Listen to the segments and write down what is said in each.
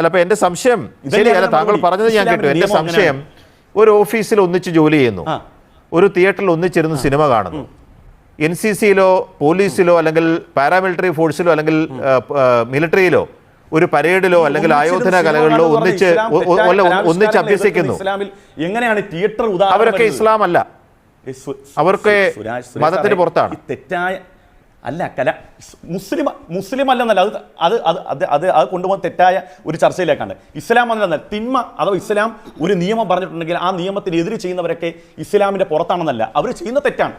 അല്ല അപ്പൊ എന്റെ സംശയം ശരിയല്ല താങ്കൾ പറഞ്ഞത് ഞാൻ കേട്ടു. എന്റെ സംശയം ഒരു ഓഫീസിൽ ഒന്നിച്ച് ജോലി ചെയ്യുന്നു. ഒരു തിയേറ്ററിൽ ഒന്നിച്ചിരുന്ന് സിനിമ കാണുന്നു. എൻ സി സിയിലോ പോലീസിലോ അല്ലെങ്കിൽ പാരാമിലിറ്ററി ഫോഴ്സിലോ അല്ലെങ്കിൽ മിലിറ്ററിയിലോ ഒരു പരേഡിലോ അല്ലെങ്കിൽ ആയോധന കലകളിലോ ഒന്നിച്ച് ഒന്നിച്ച് അഭ്യസിക്കുന്നു. എങ്ങനെയാണ് തിയേറ്റർ അവരൊക്കെ ഇസ്ലാം അല്ല. അവർക്ക് മതത്തിന് പുറത്താണ്. തെറ്റായ അല്ല കല മുസ്ലിം മുസ്ലിം അല്ലെന്നല്ല അത് അത് അത് അത് അത് കൊണ്ടുപോകാൻ തെറ്റായ ഒരു ചർച്ചയിലേക്കാണ്. ഇസ്ലാം എന്നല്ല തിന്മ അഥവാ ഇസ്ലാം ഒരു നിയമം പറഞ്ഞിട്ടുണ്ടെങ്കിൽ ആ നിയമത്തിനെതിരെ ചെയ്യുന്നവരൊക്കെ ഇസ്ലാമിന്റെ പുറത്താണെന്നല്ല. അവർ ചെയ്യുന്ന തെറ്റാണ്.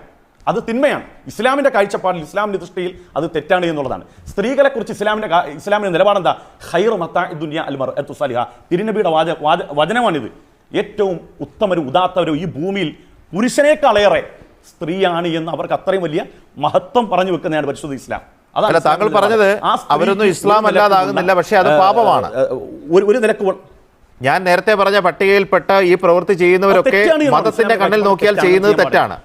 അത് തിന്മയാണ്. ഇസ്ലാമിന്റെ കാഴ്ചപ്പാടിൽ ഇസ്ലാമിന്റെ ദൃഷ്ടിയിൽ അത് തെറ്റാണ് എന്നുള്ളതാണ്. സ്ത്രീകളെക്കുറിച്ച് ഇസ്ലാമിന്റെ ഇസ്ലാമിന്റെ നിലപാടെന്താ? ഹൈർ മത്താ ദുനിയ അൽമർ സാലിഹ. തിരുനബിയുടെ വാച വാച- വചനമാണിത്. ഏറ്റവും ഉത്തമരും ഉദാത്തവരും ഈ ഭൂമിയിൽ പുരുഷനേക്കാളേറെ സ്ത്രീയാണ് എന്ന് അവർക്ക് അത്രയും വലിയ മഹത്വം പറഞ്ഞു വെക്കുന്നതാണ് പരിശുദ്ധ ഇസ്ലാം. അതല്ല താങ്കൾ പറഞ്ഞത്. അവരൊന്നും ഇസ്ലാം അല്ലാതാകുന്നില്ല, പക്ഷേ അത് പാപമാണ്. ഒരു ഒരു നിലയ്ക്ക് ഞാൻ നേരത്തെ പറഞ്ഞ പട്ടികയിൽപ്പെട്ട ഈ പ്രവൃത്തി ചെയ്യുന്നവരൊക്കെ മതത്തിന്റെ കണ്ണിൽ നോക്കിയാൽ ചെയ്യുന്നത് തെറ്റാണ്.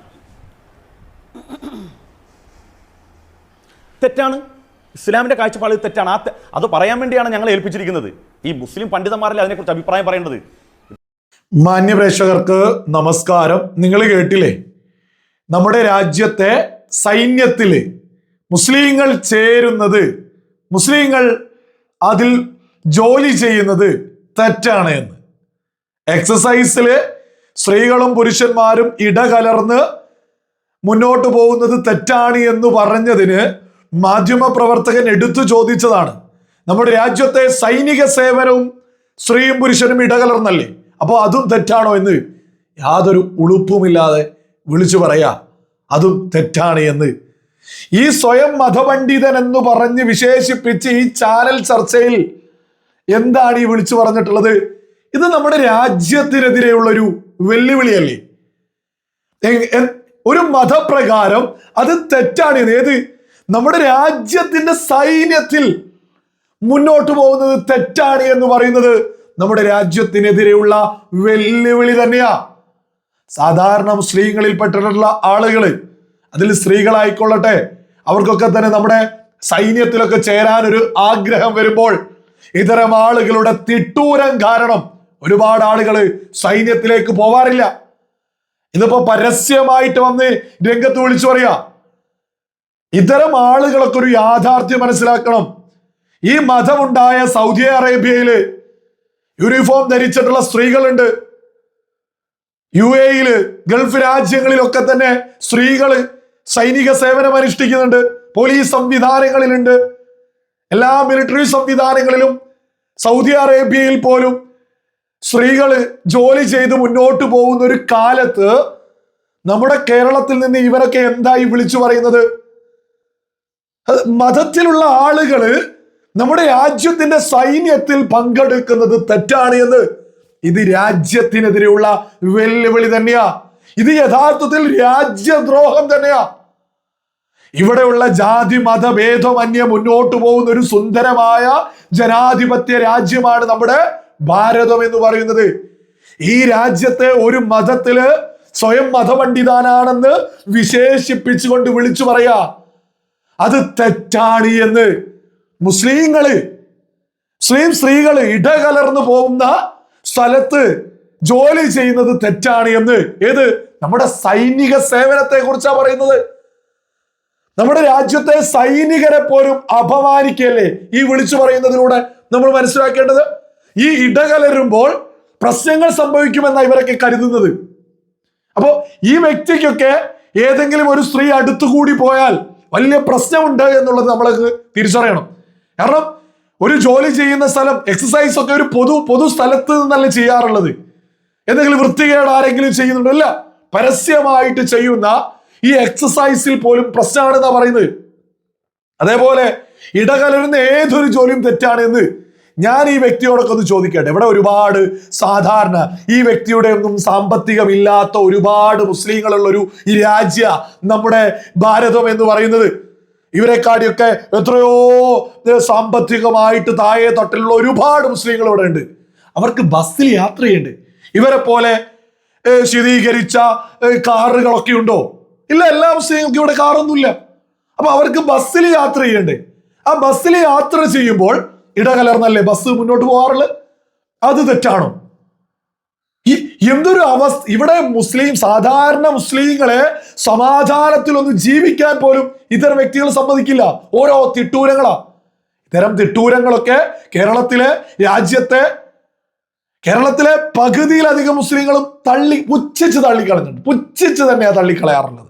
തെറ്റാണ്. ഇസ്ലാമിന്റെ കാഴ്ചപ്പാടിൽ തെറ്റാണ്. ആ അത് പറയാൻ വേണ്ടിയാണ് ഞങ്ങൾ ഏൽപ്പിച്ചിരിക്കുന്നത്. ഈ മുസ്ലിം പണ്ഡിതന്മാരല്ലേ അതിനെക്കുറിച്ച് അഭിപ്രായം പറയേണ്ടത് മാന്യപ്രേക്ഷകർക്ക് നമസ്കാരം. നിങ്ങൾ കേട്ടില്ലേ? നമ്മുടെ രാജ്യത്തെ സൈന്യത്തിൽ മുസ്ലിങ്ങൾ ചേരുന്നത് മുസ്ലിങ്ങൾ അതിൽ ജോലി ചെയ്യുന്നത് തെറ്റാണ് എന്ന്. എക്സസൈസിൽ സ്ത്രീകളും പുരുഷന്മാരും ഇടകലർന്ന് മുന്നോട്ട് പോകുന്നത് തെറ്റാണ് എന്ന് പറഞ്ഞതിന് മാധ്യമപ്രവർത്തകൻ എടുത്തു ചോദിച്ചതാണ്. നമ്മുടെ രാജ്യത്തെ സൈനിക സേവനവും സ്ത്രീയും പുരുഷനും ഇടകലർന്നല്ലേ? അപ്പോൾ അതും തെറ്റാണോ എന്ന് യാതൊരു ഉളുപ്പുമില്ലാതെ വിളിച്ചു പറയാ അതും തെറ്റാണ് എന്ന്. ഈ സ്വയം മതപണ്ഡിതൻ എന്ന് പറഞ്ഞ് വിശേഷിപ്പിച്ച് ഈ ചാനൽ ചർച്ചയിൽ എന്താണ് ഈ വിളിച്ചു പറഞ്ഞിട്ടുള്ളത്? ഇത് നമ്മുടെ രാജ്യത്തിനെതിരെയുള്ള ഒരു വെല്ലുവിളിയല്ലേ ഒരു മതപ്രകാരം അത് തെറ്റാണ് ഏത്? നമ്മുടെ രാജ്യത്തിന്റെ സൈന്യത്തിൽ മുന്നോട്ട് പോകുന്നത് തെറ്റാണ് എന്ന് പറയുന്നത് നമ്മുടെ രാജ്യത്തിനെതിരെയുള്ള വെല്ലുവിളി തന്നെയാ. സാധാരണ മുസ്ലിങ്ങളിൽപ്പെട്ടിട്ടുള്ള ആളുകൾ അതിൽ സ്ത്രീകളായിക്കൊള്ളട്ടെ. അവർക്കൊക്കെ തന്നെ നമ്മുടെ സൈന്യത്തിലൊക്കെ ചേരാൻ ഒരു ആഗ്രഹം വരുമ്പോൾ ഇത്തരം ആളുകളുടെ തിട്ടൂരം കാരണം ഒരുപാട് ആളുകൾ സൈന്യത്തിലേക്ക് പോവാറില്ല. ഇന്നിപ്പോ പരസ്യമായിട്ട് വന്ന് രംഗത്ത് വിളിച്ചു പറയാ. ഇത്തരം ആളുകളൊക്കെ ഒരു യാഥാർത്ഥ്യം മനസ്സിലാക്കണം. ഈ മതമുണ്ടായ സൗദി അറേബ്യയിൽ യൂണിഫോം ധരിച്ചിട്ടുള്ള സ്ത്രീകളുണ്ട്. യു എയിൽ ഗൾഫ് രാജ്യങ്ങളിലൊക്കെ തന്നെ സ്ത്രീകൾ സൈനിക സേവനം അനുഷ്ഠിക്കുന്നുണ്ട്. പോലീസ് സംവിധാനങ്ങളിലുണ്ട്. എല്ലാ മിലിറ്ററി സംവിധാനങ്ങളിലും സൗദി അറേബ്യയിൽ പോലും സ്ത്രീകൾ ജോലി ചെയ്ത് മുന്നോട്ട് പോകുന്ന ഒരു കാലത്ത് നമ്മുടെ കേരളത്തിൽ നിന്ന് ഇവരൊക്കെ എന്തായി വിളിച്ചു പറയുന്നത്? മതത്തിലുള്ള ആളുകൾ നമ്മുടെ രാജ്യത്തിന്റെ സൈന്യത്തിൽ പങ്കെടുക്കുന്നത് തെറ്റാണ് എന്ന് ഇത് രാജ്യത്തിനെതിരെയുള്ള വെല്ലുവിളി തന്നെയാ. ഇത് യഥാർത്ഥത്തിൽ രാജ്യദ്രോഹം തന്നെയാ. ഇവിടെയുള്ള ജാതി മതഭേദമന്യേ മുന്നോട്ട് പോകുന്ന ഒരു സുന്ദരമായ ജനാധിപത്യ രാജ്യമാണ് നമ്മുടെ ഭാരതം എന്ന് പറയുന്നത്. ഈ രാജ്യത്തെ ഒരു മതത്തിൽ സ്വയം മതപണ്ഡിതാനാണെന്ന് വിശേഷിപ്പിച്ചുകൊണ്ട് വിളിച്ചു പറയാ. അത് തെറ്റാണ് എന്ന് മുസ്ലിങ്ങൾ മുസ്ലിം സ്ത്രീകൾ ഇടകലർന്നു പോകുന്ന സ്ഥലത്ത് ജോലി ചെയ്യുന്നത് തെറ്റാണ് എന്ന്. ഏത്? നമ്മുടെ സൈനിക സേവനത്തെ കുറിച്ചാ പറയുന്നത്. നമ്മുടെ രാജ്യത്തെ സൈനികരെ പോലും അപമാനിക്കല്ലേ ഈ വിളിച്ചു പറയുന്നതിലൂടെ നമ്മൾ മനസ്സിലാക്കേണ്ടത്? ഈ ഇടകലരുമ്പോൾ പ്രശ്നങ്ങൾ സംഭവിക്കുമെന്ന ഇവരൊക്കെ കരുതുന്നത്. അപ്പോ ഈ വ്യക്തിക്കൊക്കെ ഏതെങ്കിലും ഒരു സ്ത്രീ അടുത്തുകൂടി പോയാൽ വലിയ പ്രശ്നമുണ്ട് എന്നുള്ളത് നമ്മൾ തിരിച്ചറിയണം. കാരണം ഒരു ജോലി ചെയ്യുന്ന സ്ഥലം എക്സസൈസ് ഒക്കെ ഒരു പൊതു പൊതു സ്ഥലത്ത് നിന്നല്ല ചെയ്യാറുള്ളത്? എന്തെങ്കിലും വൃത്തികേട് ആരെങ്കിലും ചെയ്യുന്നുണ്ടോ? അല്ല പരസ്യമായിട്ട് ചെയ്യുന്ന ഈ എക്സസൈസിൽ പോലും പ്രശ്നമാണെന്നാ പറയുന്നത്. അതേപോലെ ഇടകലരുന്ന ഏതൊരു ജോലിയും തെറ്റാണ് എന്ന് ഞാൻ ഈ വ്യക്തിയോടൊക്കെ ഒന്ന് ചോദിക്കട്ടെ. ഇവിടെ ഒരുപാട് സാധാരണ ഈ വ്യക്തിയുടെ ഒന്നും സാമ്പത്തികമില്ലാത്ത ഒരുപാട് മുസ്ലിങ്ങളുള്ള ഒരു രാജ്യ നമ്മുടെ ഭാരതം എന്ന് പറയുന്നത് ഇവരെക്കാടിയൊക്കെ എത്രയോ സാമ്പത്തികമായിട്ട് താഴെ തട്ടിലുള്ള ഒരുപാട് മുസ്ലിങ്ങൾ ഇവിടെ ഉണ്ട്. അവർക്ക് ബസ്സിൽ യാത്ര ചെയ്യണ്ട് ഇവരെ പോലെ ശീതീകരിച്ച കാറുകളൊക്കെ ഉണ്ടോ? ഇല്ല എല്ലാ മുസ്ലിങ്ങൾക്കും ഇവിടെ കാറൊന്നുമില്ല. അപ്പൊ അവർക്ക് ബസ്സിൽ യാത്ര ചെയ്യണ്ടേ? ആ ബസ്സിൽ യാത്ര ചെയ്യുമ്പോൾ ഇടകലർന്നല്ലേ ബസ് മുന്നോട്ട് പോകാറുള്ളത്? അത് തെറ്റാണോ? എന്തൊരു അവസ്ഥ? ഇവിടെ മുസ്ലിം സാധാരണ മുസ്ലിങ്ങളെ സമാധാനത്തിലൊന്ന് ജീവിക്കാൻ പോലും ഇത്തരം വ്യക്തികൾ സമ്മതിക്കില്ല. ഓരോ തിട്ടൂരങ്ങളാ. ഇത്തരം തിട്ടൂരങ്ങളൊക്കെ കേരളത്തിലെ രാജ്യത്തെ കേരളത്തിലെ പകുതിയിലധികം മുസ്ലിങ്ങളും തള്ളി പുച്ഛിച്ച് തള്ളിക്കളഞ്ഞിട്ടുണ്ട്. പുച്ഛിച്ച് തന്നെയാ തള്ളിക്കളയാറുള്ളത്.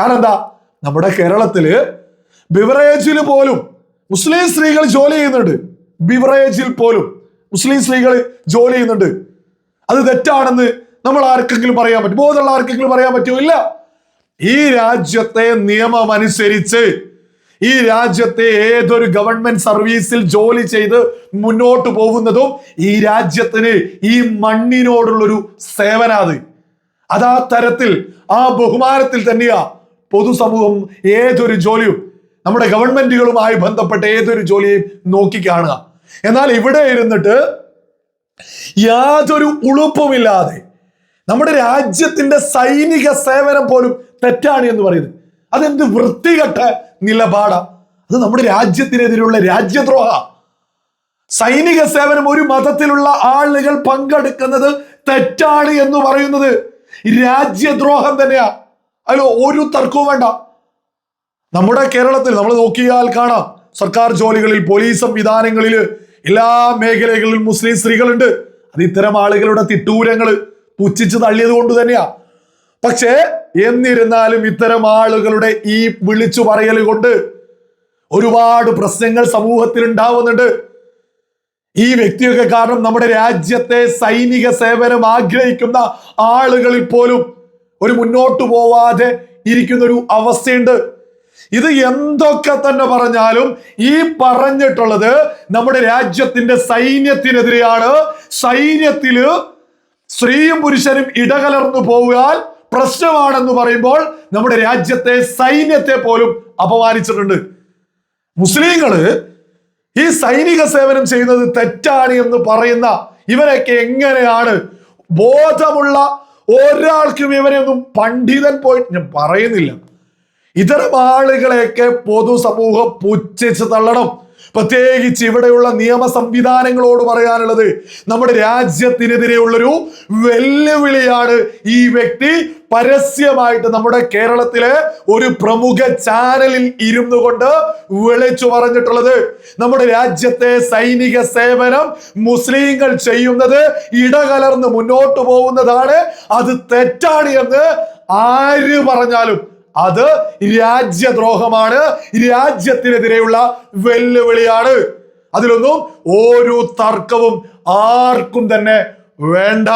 കാരണം എന്താ? നമ്മുടെ കേരളത്തിൽ ബിവറേജിൽ പോലും മുസ്ലിം സ്ത്രീകൾ ജോലി ചെയ്യുന്നുണ്ട്. ബിവറേജിൽ പോലും മുസ്ലിം സ്ത്രീകൾ ജോലി ചെയ്യുന്നുണ്ട്. അത് തെറ്റാണെന്ന് നമ്മൾ ആർക്കെങ്കിലും പറയാൻ പറ്റും. ബോധമുള്ള ആർക്കെങ്കിലും പറയാൻ പറ്റുമോ? ഇല്ല. ഈ രാജ്യത്തെ നിയമം അനുസരിച്ച് ഈ രാജ്യത്തെ ഏതൊരു ഗവൺമെന്റ് സർവീസിൽ ജോലി ചെയ്ത് മുന്നോട്ട് പോകുന്നതും ഈ രാജ്യത്തിന് ഈ മണ്ണിനോടുള്ളൊരു സേവനാത് അതാ തരത്തിൽ ആ ബഹുമാനത്തിൽ തന്നെയാ പൊതുസമൂഹം ഏതൊരു ജോലിയും നമ്മുടെ ഗവൺമെന്റുകളുമായി ബന്ധപ്പെട്ട ഏതൊരു ജോലിയും നോക്കിക്കാണുക എന്നാൽ ഇവിടെ ഇരുന്നിട്ട് യാതൊരു ഉളുപ്പുമില്ലാതെ നമ്മുടെ രാജ്യത്തിന്റെ സൈനിക സേവനം പോലും തെറ്റാണ് എന്ന് പറയുന്നത് അതെന്ത് വൃത്തികെട്ട നിലപാടാ. അത് നമ്മുടെ രാജ്യത്തിനെതിരെയുള്ള രാജ്യദ്രോഹ. സൈനിക സേവനം ഒരു മതത്തിലുള്ള ആളുകൾ പങ്കെടുക്കുന്നത് തെറ്റാണ് എന്ന് പറയുന്നത്. രാജ്യദ്രോഹം തന്നെയാ. അതിൽ ഒരു തർക്കവും വേണ്ട. നമ്മുടെ കേരളത്തിൽ നമ്മൾ നോക്കിയാൽ കാണാം. സർക്കാർ ജോലികളിൽ പോലീസ് സംവിധാനങ്ങളിൽ എല്ലാ മേഖലകളിലും മുസ്ലിം സ്ത്രീകളുണ്ട്. അത് ഇത്തരം ആളുകളുടെ തിട്ടൂരങ്ങൾ പുച്ഛിച്ച് തള്ളിയത് കൊണ്ട് തന്നെയാ. പക്ഷേ എന്നിരുന്നാലും ഇത്തരം ആളുകളുടെ ഈ വിളിച്ചു പറയൽ കൊണ്ട് ഒരുപാട് പ്രശ്നങ്ങൾ സമൂഹത്തിൽ ഉണ്ടാവുന്നുണ്ട്. ഈ വ്യക്തിയൊക്കെ കാരണം നമ്മുടെ രാജ്യത്തെ സൈനിക സേവനം ആഗ്രഹിക്കുന്ന ആളുകളിൽ പോലും ഒരു മുന്നോട്ട് പോവാതെ ഇരിക്കുന്ന ഒരു അവസ്ഥയുണ്ട്. ഇത് എന്തൊക്കെ തന്നെ പറഞ്ഞാലും ഈ പറഞ്ഞിട്ടുള്ളത് നമ്മുടെ രാജ്യത്തിന്റെ സൈന്യത്തിനെതിരെയാണ്. സൈന്യത്തിൽ സ്ത്രീയും പുരുഷനും ഇടകലർന്നു പോകാൻ പ്രശ്നമാണെന്ന് പറയുമ്പോൾ നമ്മുടെ രാജ്യത്തെ സൈന്യത്തെ പോലും അപമാനിച്ചിട്ടുണ്ട്. മുസ്ലിങ്ങൾ ഈ സൈനിക സേവനം ചെയ്യുന്നത് തെറ്റാണ് എന്ന് പറയുന്ന ഇവരൊക്കെ എങ്ങനെയാണ്? ബോധമുള്ള ഒരാൾക്കും ഇവരെയൊന്നും പണ്ഡിതൻ പോയിട്ട് ഞാൻ പറയുന്നില്ല. ഇത്തരം ആളുകളെയൊക്കെ പൊതുസമൂഹം പുച്ഛിച്ച് തള്ളണം. പ്രത്യേകിച്ച് ഇവിടെയുള്ള നിയമ സംവിധാനങ്ങളോട് പറയാനുള്ളത് നമ്മുടെ രാജ്യത്തിനെതിരെയുള്ളൊരു വെല്ലുവിളിയാണ് ഈ വ്യക്തി. പരസ്യമായിട്ട് നമ്മുടെ കേരളത്തിലെ ഒരു പ്രമുഖ ചാനലിൽ ഇരുന്നു കൊണ്ട് വിളിച്ചു പറഞ്ഞിട്ടുള്ളത് നമ്മുടെ രാജ്യത്തെ സൈനിക സേവനം മുസ്ലിങ്ങൾ ചെയ്യുന്നത് ഇടകലർന്ന് മുന്നോട്ട് പോകുന്നതാണ്. അത് തെറ്റാണ് എന്ന് ആര് പറഞ്ഞാലും അത് രാജ്യദ്രോഹമാണ്. രാജ്യത്തിനെതിരെയുള്ള വെല്ലുവിളിയാണ്. അതിലൊന്നും ഒരു തർക്കവും ആർക്കും തന്നെ വേണ്ട.